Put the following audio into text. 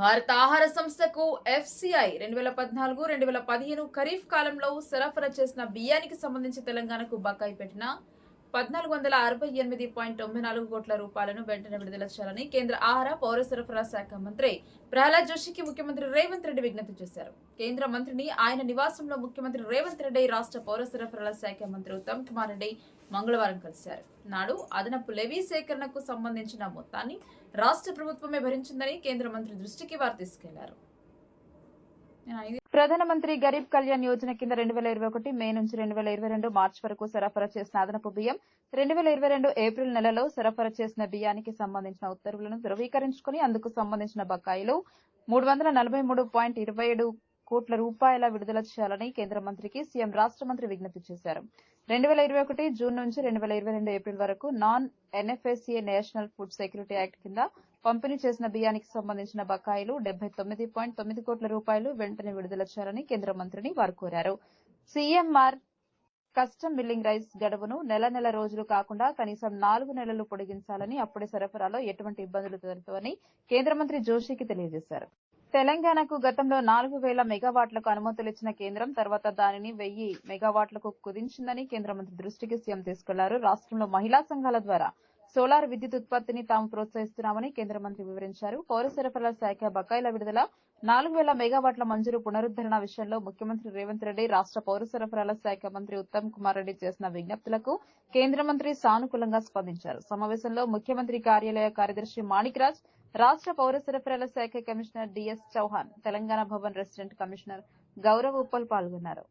భారత ఆహార సంస్థకు ఎఫ్సిఐ రెండు వేల పద్నాలుగు రెండు వేల పదిహేను ఖరీఫ్ కాలంలో సరఫరా చేసిన బియ్యానికి సంబంధించి తెలంగాణకు బకాయి పెట్టిన పద్నాలుగు వందల అరవై ఎనిమిది పాయింట్ తొంభై నాలుగు కోట్ల రూపాయలను వెంటనే విడుదల చేయాలని కేంద్ర ఆహార పౌర సరఫరా శాఖ మంత్రి ప్రహ్లాద్ జోషికి ముఖ్యమంత్రి రేవంత్ రెడ్డి విజ్ఞప్తి చేశారు. కేంద్ర మంత్రిని ఆయన నివాసంలో ముఖ్యమంత్రి రేవంత్ రెడ్డి రాష్ట్ర పౌర సరఫరాల శాఖ మంత్రి ఉత్తమ్ కుమార్ రెడ్డి మంగళవారం కలిశారు. నాడు అదనపు లెవీ సేకరణకు సంబంధించిన మొత్తాన్ని రాష్ట్ర ప్రభుత్వమే భరించిందని కేంద్ర మంత్రి దృష్టికి వారు తీసుకెళ్ళారు. ప్రధానమంత్రి గరీబ్ కళ్యాణ్ యోజన కింద రెండు వేల ఇరవై ఒకటి మే నుంచి రెండు వేల ఇరవై రెండు మార్చి వరకు సరఫరా చేసిన అదనపు బియ్యం రెండు వేల ఇరవై రెండు ఏప్రిల్ నెలలో సరఫరా చేసిన బియ్యానికి సంబంధించిన ఉత్తర్వులను ధృవీకరించుకుని అందుకు సంబంధించిన బకాయిలు మూడు వందల నలభై మూడు పాయింట్ ఇరవై ఏడు కోట్ల రూపాయల విడుదల చేయాలని కేంద్ర మంత్రికి సీఎం రాష్ట్ర మంత్రి విజ్ఞప్తి చేశారు. రెండు వేల ఇరవై ఒకటి జూన్ నుంచి రెండు వేల ఇరవై రెండు ఏప్రిల్ వరకు non NFSA national food security act కింద పంపిణీ చేసిన బియ్యానికి సంబంధించిన బకాయిలు డెబ్బై తొమ్మిది పాయింట్ తొమ్మిది కోట్ల రూపాయలు వెంటనే విడుదల చేయాలని కేంద్ర మంత్రిని వారు కోరారు. సీఎంఆర్ కస్టమ్ బిల్లింగ్ రైస్ గడువును నెల నెల రోజులు కాకుండా కనీసం నాలుగు నెలలు పొడిగించాలని అప్పుడే సరఫరాలో ఎటువంటి ఇబ్బందులు తలెత్తవని కేంద్ర మంత్రి జోషికి తెలియజేశారు. తెలంగాణకు గతంలో నాలుగు వేల మెగావాట్లకు అనుమతులు ఇచ్చిన కేంద్రం తర్వాత దానిని వెయ్యి మెగావాట్లకు కుదించిందని కేంద్ర మంత్రి దృష్టికి సీఎం తీసుకెళ్ళారు రాష్ట్రంలో మహిళా సంఘాల ద్వారా సోలార్ విద్యుత్ ఉత్పత్తిని తాము ప్రోత్సహిస్తున్నామని కేంద్ర మంత్రి వివరించారు. పౌర సరఫరాల శాఖ బకాయిల విడుదల నాలుగు వేల మెగావాట్ల మంజూరు పునరుద్దరణ విషయంలో ముఖ్యమంత్రి రేవంత్ రెడ్డి రాష్ట్ర పౌర సరఫరాల శాఖ మంత్రి ఉత్తమ్ కుమార్ రెడ్డి చేసిన విజ్ఞప్తులకు కేంద్ర మంత్రి సానుకూలంగా స్పందించారు. సమావేశంలో ముఖ్యమంత్రి కార్యాలయ కార్యదర్శి మాణిక్ రాజ్ రాష్ట్ర పౌర సరఫరాల శాఖ commissioner DS Chauhan Telangana Bhavan resident commissioner Gaurav Uppal పాల్గొన్నారు.